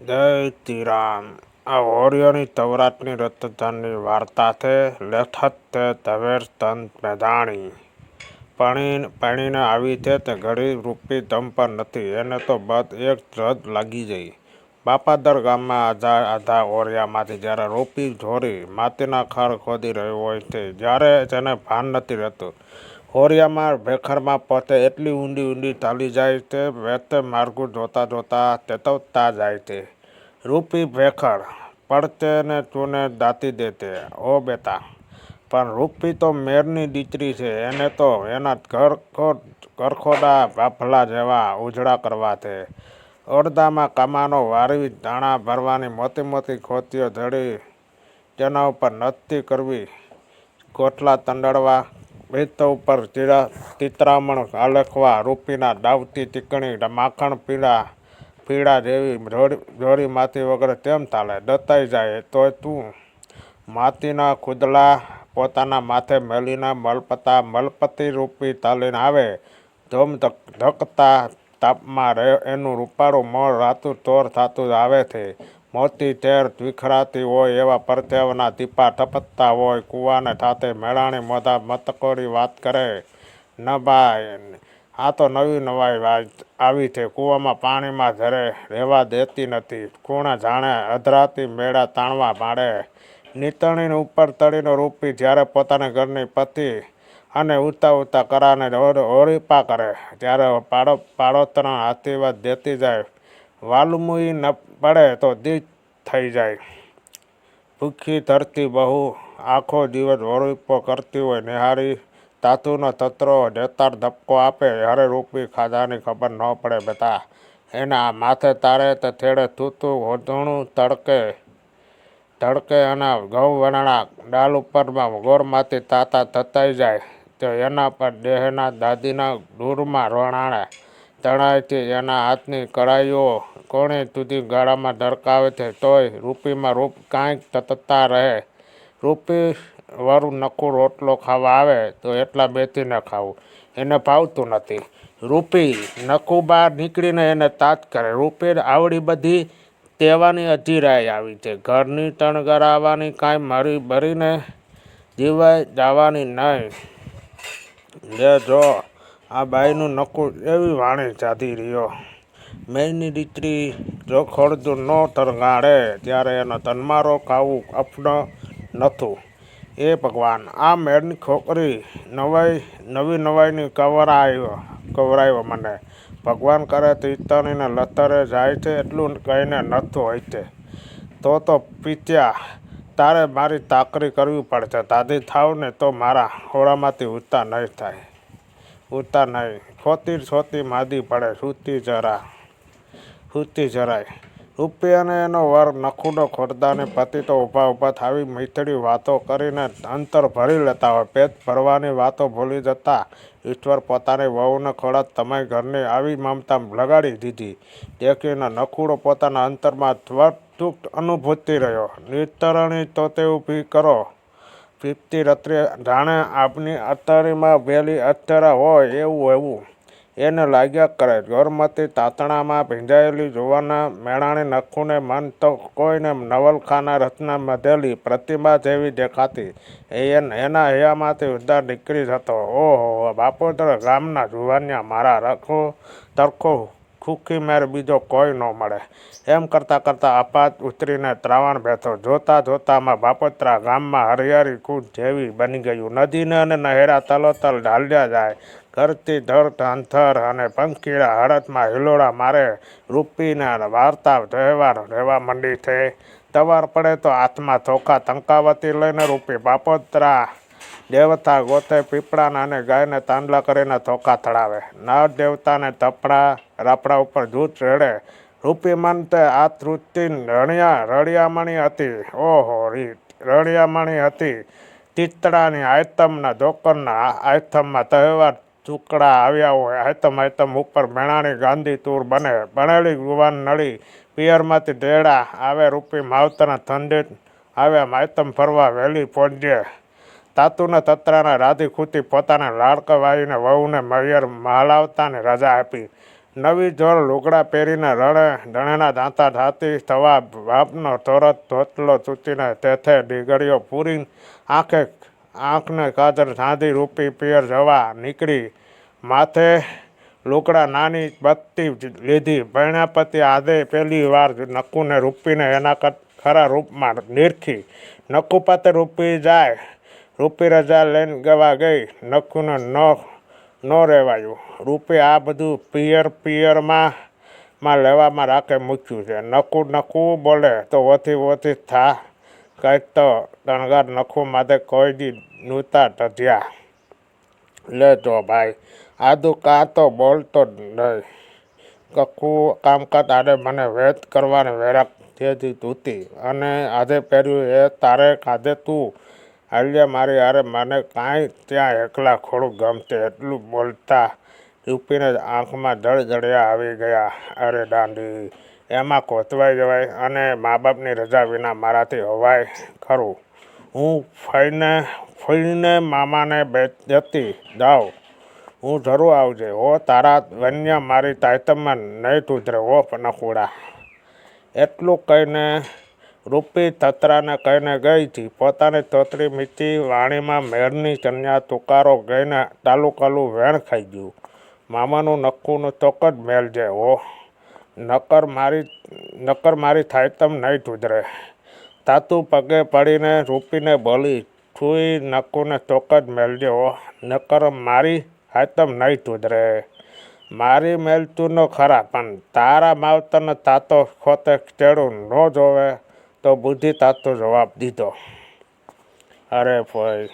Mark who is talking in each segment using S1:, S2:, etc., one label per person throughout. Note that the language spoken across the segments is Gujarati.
S1: જય તીરામ. આ હોરિયોની તવરાતની રતધાનની વાર્તા છે લેખક તે ધવેર તંત મેદાણી પણી પણીને આવી છે તે ઘડી રૂપી દમ પર નથી, એને તો બદ એક રજ લાગી જઈ. બાપાદર ગામમાં આધા આધા ઓરિયામાંથી જ્યારે રૂપી ઢોરી માટીના ખર ખોદી રહ્યો હોય છે, જ્યારે તેને ભાન નથી રહેતું. હોરિયામાં ભેખરમાં પોતે એટલી ઊંડી ઊંડી ચાલી જાય તે વેતે માર્ગું જોતા જોતા તેતવતા જાય તે. રૂપી ભેખર પડતે ને ચૂને દાતી દેતે. ઓ બેટા, પણ રૂપી તો મેરની દીકરી છે, એને તો એના ઘર ઘરખોડા ભાફલા જેવા ઉજળા કરવા છે અડધામાં કમાનો વારવી દાણા ભરવાની મોટી મોટી ખોતીઓ ધડી તેના ઉપર નથતી કરવી કોટલા તંડળવા ભીત ઉપર ચીરા ચિત્રામણ આલેખવા રૂપીના દાવતી ચીકણી માખણ પીળા પીળા જેવી જોડી માથી વગર તેમ ચાલે દતાઈ જાય તોય તું માતીના ખુદલા પોતાના માથે મેલીને મલપતા મલપતિ રૂપી તાલીને આવે. ધમ ધકતા તાપમાં રહે એનું રૂપાળું મળ રાતું તોર થતું આવે છે. મોતી ટેર વિખરાતી હોય એવા પરતેવના ટીપા ટપકતા હોય. કૂવાને સાથે મેળાણી મોઢા મતકોરી વાત કરે. ન બાય, આ તો નવી નવાઈ વાત આવી છે. કૂવામાં પાણીમાં ઝરે રહેવા દેતી નથી. કૂણા જાણે અધરાતી મેળા તાણવા માંડે. નીતણીને ઉપર તળીનો રૂપી જ્યારે પોતાના ઘરની પતિ અને ઉતા ઉતા કરાને હોરીપા કરે. ત્યારે પાડો પાડોતરા આશીર્વાદ દેતી જાય. વાલમુઈ પડે તો દીજ થઈ જાય. ભૂખી ધરતી બહુ આખો દિવસ વરૂપો કરતી હોય, નિહારી તાતુનો તત્રો જતાર ધબકો આપે, હરે રૂપી ખાધાની ખબર ન પડે બેટા. એના માથે તારે તે થેડે તૂતું હોધણું તડકે તડકે અને ઘઉં વણાણા ડાલ ઉપરમાં ગોરમાંથી તાતા થતાઈ જાય, તો એના પર દેહના દાદીના દૂરમાં રોણાણે તણાયથી એના હાથની કળાઈઓ કોણે સુધી ગાળામાં ધરકાવે છે, તોય રૂપીમાં રૂપ કાંઈક તતતા રહે. રૂપી વરું નકું રોટલો ખાવા આવે તો એટલા બેસીને ખાવું. એને ભાવતું નથી. રૂપી નકું બહાર નીકળીને એને તાત કરે. રૂપી આવડી બધી તેવાની અધીરાઈ આવી છે. ઘરની તણગરાવાની કાંઈ મરી ભરીને જીવાય જવાની નહીં. લે જો આ બાઈનું નકું એવી વાણી ચાધી રહ્યો. મેની દીકરી જો ખોડતું ન તરગાડે ત્યારે એનો તન્મારો ખાવું અફનો નથું. એ ભગવાન, આ મેળની ખોકરી નવાઈ, નવી નવાઈની કવરાયો કવરાયો મને. ભગવાન કરે તો ઈતણીને લતરે જાય છે, એટલું કહીને નથું હોય છે. તો તો પીત્યા, તારે મારી તાકરી કરવી પડશે. દાદી થાવ ને તો મારા ખોળામાંથી ઉતા નહીં થાય. ઉતા નહીં ખોતી છોતી માદી પડે. સૂતી જરા સૂતી જરાય. રૂપિયાને એનો વર નખુડો ખોરદાને પતિ તો ઊભા ઊભા થાવી મીઠડી વાતો કરીને અંતર ભરી લેતા હોય. પેટ ભરવાની વાતો ભૂલી જતા ઈશ્વર પોતાની વહુને ખોરાક તમારી ઘરની આવી મમતા લગાડી દીધી. દેખીને નખુડો પોતાના અંતરમાં ત્વટુક્ત અનુભૂતિ રહ્યો. નિતરણી તો તે ઊભી કરો. પીપતી રાત્રે જાણે આપની અત્તરીમાં વેલી અત્તરા હોય એવું એવું એને લાગ્યા કરે. ગોરમતી તાતણામાં ભીંજાયેલી જોવાના મેળાણી નખુને મન તો કોઈને નવલખાના રચના મધેલી પ્રતિમા જેવી દેખાતી. એના હૈયામાંથી ઉદ્ધાર નીકળી જતો. ઓહો, બાપોદર ગામના જુવાનિયા મારા રખો તરખો ખુખી મેર બીજો કોઈ ન મળે. એમ કરતાં કરતાં અપાત ઉતરીને ત્રાવણ બેઠો. જોતા જોતામાં બાપોત્રા ગામમાં હરિયાળી કૂદ જેવી બની ગયું. નદીને અને નહેરા તલોતલ ઢાલ્યા જાય. ધરતી ધર ધંથર અને પંખીડા હળદમાં હિલોડા મારે. રૂપીના વાર્તા તહેવાર રહેવા માંડી છે. તવાર પડે તો હાથમાં ચોખા તંકાવતી લઈને રૂપી બાપોત્રા દેવતા ગોતે પીપળાના અને ગાયને તાંડલા કરીને ધોકા તળાવે નર દેવતાને તપડા રાપડા ઉપર જૂથ રેડે. રૂપી મનતે આ તૃપ્તિ રણિયા, રળિયામણી હતી. ઓહો, રીત. રળિયામણી હતી. ચિત્રાની આયતમના ધોકરના આયતમમાં તહેવાર ચૂકડા આવ્યા હોય. આયતમ આયતમ ઉપર મેણાની ગાંધી તૂર બને. બનેલી યુવાન નળી પિયરમાંથી દેડા આવે. રૂપી માવતરના ઠંડે આવ્યા માયતમ ફરવા વહેલી પહોંચે. તાતુને તત્રાના રાધી ખૂતી પોતાના લાડકવાઈને વહુને મૈયર મહાલાવતાને રજા આપી. નવી જોર લુગડા પહેરીને રણે દણેના દાંતા ધાતી થવા બાપનો તોરત ધોતલો ચૂંટીને તેથે ડીગડીઓ પૂરી આંખે, આંખને કાદર સાંધી રૂપી પિયર જવા નીકળી. માથે લુકડા નાની બત્તી લીધી. ભણ્યા આદે પહેલી વાર નક્કુને રૂપીને એના ખરા રૂપમાં નિરખી. નક્કુ પાતે રૂપી જાય. રૂપી રજા લઈને ગવા ગઈ. નખુને ન ન રહેવાયું રૂપી આ બધું પિયર પિયરમાં માં લેવામાં રાખે મૂક્યું છે. નખું નકુ બોલે તો ઓથી ઓથી થા. કંઈક તો ટણગાર નખું માથે કોઈ દી નૂતા ટધ્યા લે જો ભાઈ આદુ કાં તો બોલતો જ નહીં. કખું કામકાજ આડે મને વેત કરવાની વેરાક તેથી તૂતી અને આજે પહેર્યું એ તારે કાધે તું હાલ્યા મારી અરે મને કાંઈ ત્યાં એકલા ખોડું ગમતે એટલું બોલતા યુપીને જ આંખમાં જળ જળિયા આવી ગયા. અરે દાંડી, એમાં કોતવાઈ જવાય અને મા બાપની રજા વિના મારાથી હોવાય ખરું. હું ફઈને ફઈને મામાને બે જતી દાવ હું જરૂર આવજે. હો, તારા વન્ય મારી તાયતમમાં નહીં તુજરે હો નકુડા એટલું કહીને રૂપી તતરાને કહીને ગઈ હતી પોતાની તોતરી મીઠી વાણીમાં મેરની કન્યા તુકારો ગઈને તાલુકાલું વેણ ખાઈ ગયું. મામાનું નક્કુનું ચોક જ મેલ છે હો નકર મારી નકર મારી થાયતમ નહીં તુજરે તાતુ પગે પડીને રૂપીને બોલી છૂઈ નક્કુને ચોક જ મેલજે હો નકર મારી હાયતમ નહીં તુજરે મારી મેલતું ન ખરા, પણ તારા માવતરને તાતો ખોતે ચેડું ન જોવે. તો બુદ્ધિ તાતો જવાબ દીધો. અરે ભાઈ,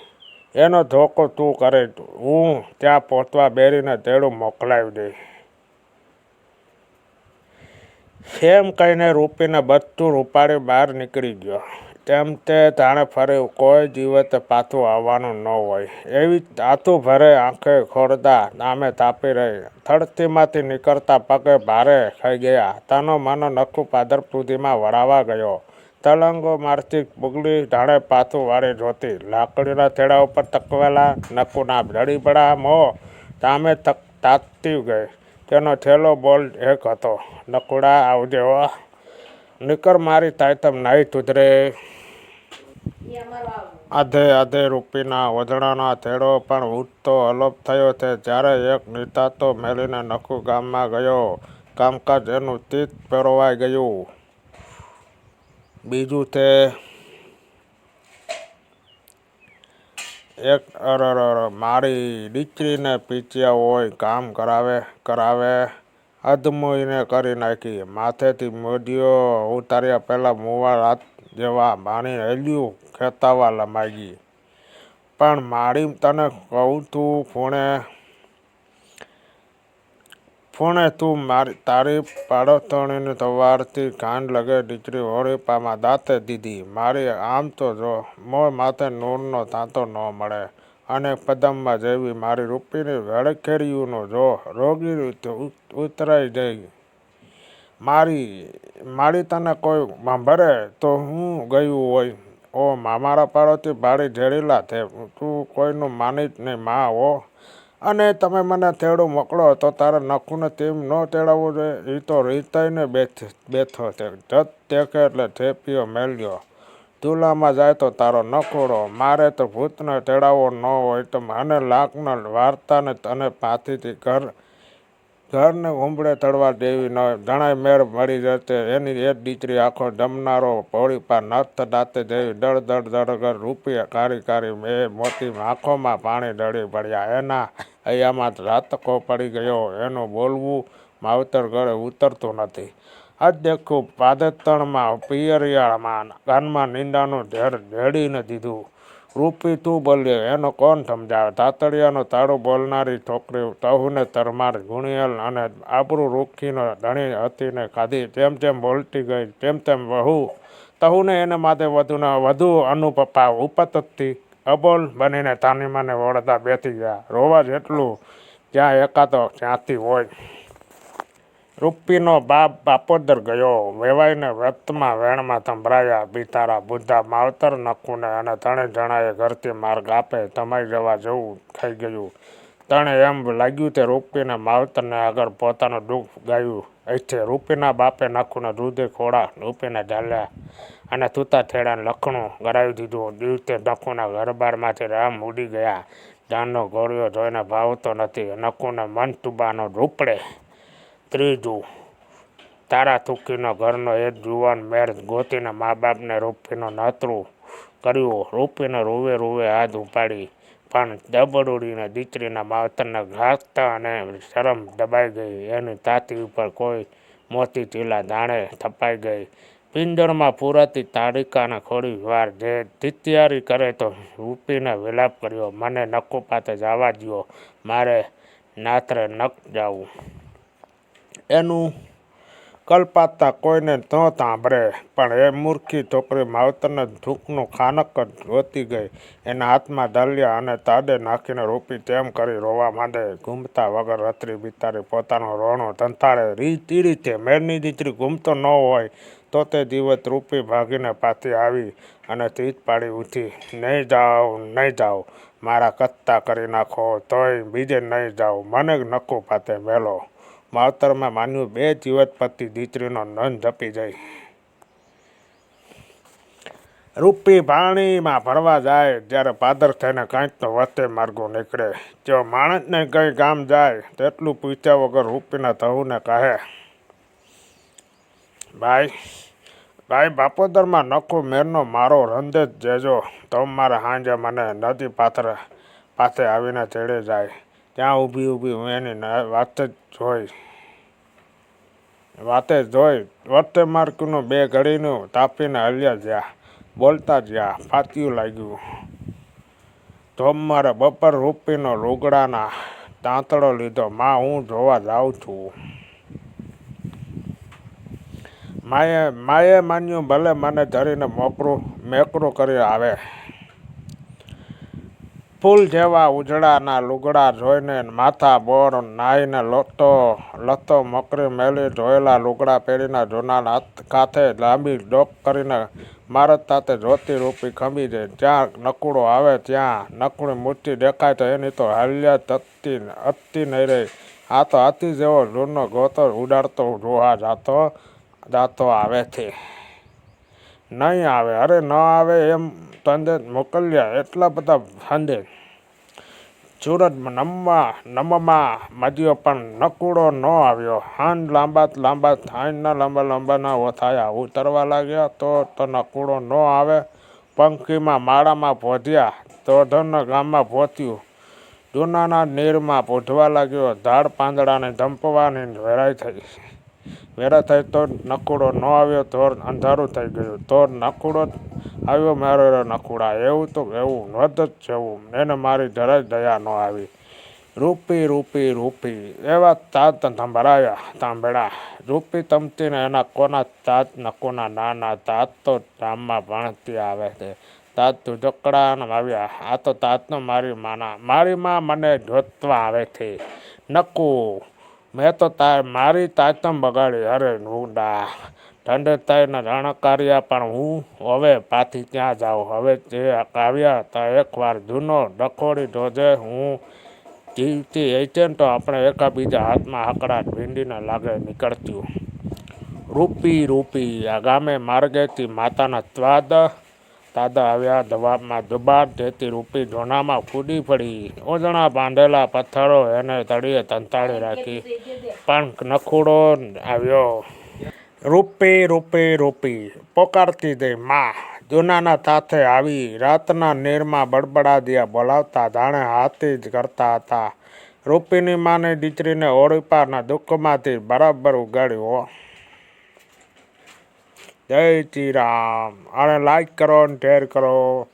S1: એનો ધોકો તું કરે, હું ત્યાં પહોંચવા બેરીને તેડું મોકલાવી દઈ એમ કહીને રૂપીને બધું રૂપાડી બહાર નીકળી ગયો. તેમ તે જાણે ફરી કોઈ દિવસે પાછું આવવાનું ન હોય. એવી તાતું ભરે આંખે ખોરદા નામે તાપી રહી. થડતીમાંથી નીકળતા પગે ભારે ખાઈ ગયા. તાનો માનો નખું પાદર સુધીમાં વળાવા ગયો. તલંગો મારતી બુગડી, ઢાળે પાથું વાળી જોતી લાકડીના થેડા ઉપર તકવેલા નકુના ઢળી પડા મો. તામે તક, તાકતી ગઈ. તેનો છેલ્લો બોલ એક હતો. નકુડા, આવજે નીકર મારી તાયતમ નાઈ તુધરે. આધે આધે રૂપીના વજણાના થેડો પણ ઉઠતો અલોપ થયો છે. જ્યારે એક નીતાતો મેલીને નખુ ગામમાં ગયો. કામકાજ એનું તીત પહેરવાઈ ગયું. બીજું તે એક અરર મારી દીકરીને પીચ્યા હોય, કામ કરાવે કરાવે, અધમોઈને કરી નાખી. માથેથી મોઢીઓ ઉતાર્યા પહેલાં મુવા રાત જેવા માણી હેલ્યું ખેતાવા લમાગી. પણ મારી તને કહું તું ફોણે ફોણે તું મારી, તારી પાડોતણીની તવારથી કાન લગે દીકરી હોળી પામાં દાંતે દીધી. મારી આમ તો જો, મો માથે નૂરનો તાંતો ન મળે. અને પદમમાં જેવી મારી રૂપીની વેળખેરીઓનો જો રોગી ઉતરાઈ જઈ મારી મારી તને કોઈ સાંભળે તો હું ગયું હોય. ઓ મામારા પાડોથી ભાડી ઝેરીલા છે તું કોઈનું માની જ નહીં, મા હો અને તમે મને તેડું મોકલો તો તારા નખુને તેમ ન તેડાવવું જોઈએ. એ તો રીતાઈને બેઠ બેઠો છે. જત તેખે એટલે થેપીઓ મેલ્યો. ચૂલામાં જાય તો તારો નખોડો. મારે તો ભૂતને તેડાવવો ન હોય તો મને લાકના વાર્તાને તને પાથીથી ઘર ઘરને ઉંબળે તળવા દેવી ન જણાય મેળ મળી જશે એની એક દીકરી આખો જમનારો ભોળી પા નથ દાતે દેવી. દળ દળ દળગર રૂપિયા કારી કારી મેં મોતી આંખોમાં પાણી ડળી પડ્યા. એના અહીંયામાં રાતકો પડી ગયો. એનું બોલવું માવતર ગળે ઉતરતું નથી. આજ દેખું પાદતણમાં પિયરિયાળમાં કાનમાં નીંદાનું ઝેર ઝેડીને દીધું. રૂપી તું બોલ્યો એનો કોણ સમજાવે? તાતળિયાનો તાળું બોલનારી છોકરી તહુને તરમાર ગુણિયલ અને આબરું રૂખીનો ધણી હતીને ખાધી તેમ તેમ બોલતી ગઈ, તેમ તેમ વહુ. તહુને એને માટે વધુને વધુ અનુપપા ઉપતથી અબોલ બનીને તાનીમાને વળતા બેસી ગયા. રોવા જેટલું જ્યાં એકાતો ત્યાંથી હોય. રૂપીનો બાપ બાપોદર ગયો. વેવાઈને વ્રતમાં વેણમાં સંભળાયા. બિતારા બુદ્ધા માવતર નખુને અને ત્રણે જણાએ ઘરથી માર્ગ આપે. તમાઈ જવા જવું થઈ ગયું. તણે એમ લાગ્યું તે રૂપીને માવતરને આગળ પોતાનું દુઃખ ગાયું. અહીંથી રૂપીના બાપે નખુને દૂધે ખોડા રૂપીને ઝાલ્યા અને તૂતા થેડાને લખણું ગરાવી દીધું. દિવસે નખુના ઘરબારમાંથી રામ ઉડી ગયા. જાનનો ગોળીઓ જોઈને ભાવતો નથી. નખુને મન તુબાનો રૂપડે. ત્રીજું, તારા થૂકીનો ઘરનો એક જુવાન મેર ગોતીને મા બાપને રૂપીનો નતરું કર્યું. રૂપીને રૂવે રૂવે હાથ ઉપાડી, પણ દબડુડીને દીકરીના માવતરને ઘાસતા અને શરમ દબાઈ ગઈ. એની તાતી ઉપર કોઈ મોતી ચીલા દાણે થપાઈ ગઈ. પિંજરમાં પૂરાતી તારીકાને ખોડી વાર જે તિત્યારી કરે તો રૂપીને વિલાપ કર્યો. મને નકુ પાસે જવા દ્યો. મારે નાત્રે નક જાવું. એનું કલ્પાતા કોઈને ન સાંભળે. પણ એ મૂર્ખી છોકરી માવતરને દુઃખનું ખાનક જ ગોતી ગઈ. એના હાથમાં ઢાલ્યા અને તાડે નાખીને રૂપી તેમ કરી રોવા માંડે. ઘૂમતા વગર રતરી બિતારી પોતાનો રોણો ધંતાળે રીતી રીતે મેરની દીકરી ઘૂમતો ન હોય તો તે દિવસ રૂપી ભાગીને પાછી આવી અને તીજ પાડી ઉઠી નહીં જાઓ નહીં જાઓ મારા કત્તા કરી નાખો, તોય બીજે નહીં જાઓ મને નક્કુ પાતે મેલો. માવતરમાં માન્યું, બે જીવત પતિ દીકરીનો નન જપી જાય રૂપી પાણીમાં ભરવા જાય, જ્યારે પાદર થઈને કાંઈક તો વચ્ચે માર્ગો નીકળે. જો માણસને કંઈ ગામ જાય, તેટલું પૂછ્યા વગર રૂપીના થવુંને કહે, ભાઈ ભાઈ, બાપોદરમાં નખો મેરનો મારો રંધેજ જેજો. તો મારા સાંજે મને નદી પાથરે, પાસે આવીને ચડે જાય. ત્યાં ઊભી ઊભી હું એની વાત જ જોઈ. વાતે જોઈ. વર્તે માર્કનું બે ઘડીનું તાપીને હલ્યા જ્યાં, બોલતા જ્યાં ફાત્યું લાગ્યું. ધોમ મારે બપોર રૂપીનો લુગડાના તાંતડો લીધો. માં, હું જોવા જાઉં છું. માએ માએ માન્યું ભલે મને ધરીને મોકરું, મેકરું કરી આવે. ફૂલ જેવા ઉજળાના લુગડા જોઈને માથા બોર નાહીને લતો લતો મકરી મેલી જોયેલા લુગડા પહેરીને જૂના કાંથે લાંબી ડોક કરીને મારત તાતે જોતી રૂપી ખંભી જાય જ્યાં નકુડો આવે ત્યાં નકુડી મૂર્તિ દેખાય તો એની તો હાલ્યા તત્તી અત્તી નહીં રહી. આ તો હાથી જેવો જૂનો ગોતર ઉડાડતો જોવા જાતો જાતો આવે છે. નહીં આવે. અરે ન આવે એમ તંદે મોકલ્યા. એટલા બધા સંદેશ સુરત નમવા નમમાં મજ્યો પણ નકુડો ન આવ્યો. હાન લાંબા લાંબા હાનના લાંબા લાંબાના ઓથાયા ઉતરવા લાગ્યા તો તો નકુડો ન આવે. પંખીમાં માળામાં ભોધ્યા ધોધરના ગામમાં ભોત્યું. જૂનાના નીરમાં પૂંધવા લાગ્યો. ઝાડ પાંદડાને ધંપવાની વેરાઈ થઈ. વેરા થાય તો નકુડો ન આવ્યો તો અંધારું થઈ ગયું. તો નકુડો આવ્યો, મારો નકુડા. એવું તો એવું નોંધ જ જેવું એને મારી જરાય દયા ન આવી. રૂપી રૂપી રૂપી. એવા તાત સંભળાયા તાંભળા રૂપી તમતીને એના કોના તાત નકુના નાના તાત તો ગામમાં ભણતી આવે છે. તાત ધુજકડા આવ્યા આ તો તાતનો મારી માના. મારી માં મને જોતવા આવે છે. નકુ. મેં તો તા મારી તાતમ બગાડી. અરે નુંડા રણ રણકાર્યા પણ હું હવે પાછી ત્યાં જાઉં? હવે જે કાવ્યા તો એકવાર જૂનો ડખોડી જોજે હું જીવતી હશે ને તો આપણે એકાબીજા હાથમાં હકડાટ ભીંડીને લાગે નીકળતું. રૂપી રૂપી, આ ગામે માર્ગેથી માતાના ત્વાદ તાદા આવ્યા ધવાબમાં દુબાર ધેતી રૂપી જોનામાં કૂદી પડી. ઓજણા બાંધેલા પથ્થરો એને તળીએ તંતાળી રાખી. પણ નખુડો આવ્યો. રૂપી રૂપી રૂપી, પોકારતી દે માં. જૂનાના સાથે આવી, રાતના નીરમાં બડબડાદિયા બોલાવતા જાણે હાથી જ કરતા હતા. રૂપીની માની દીકરીને ઓળીપાના દુઃખમાંથી બરાબર ઉગાડ્યો. જય શ્રી રામ. આને લાઈક કરો ને શેર કરો.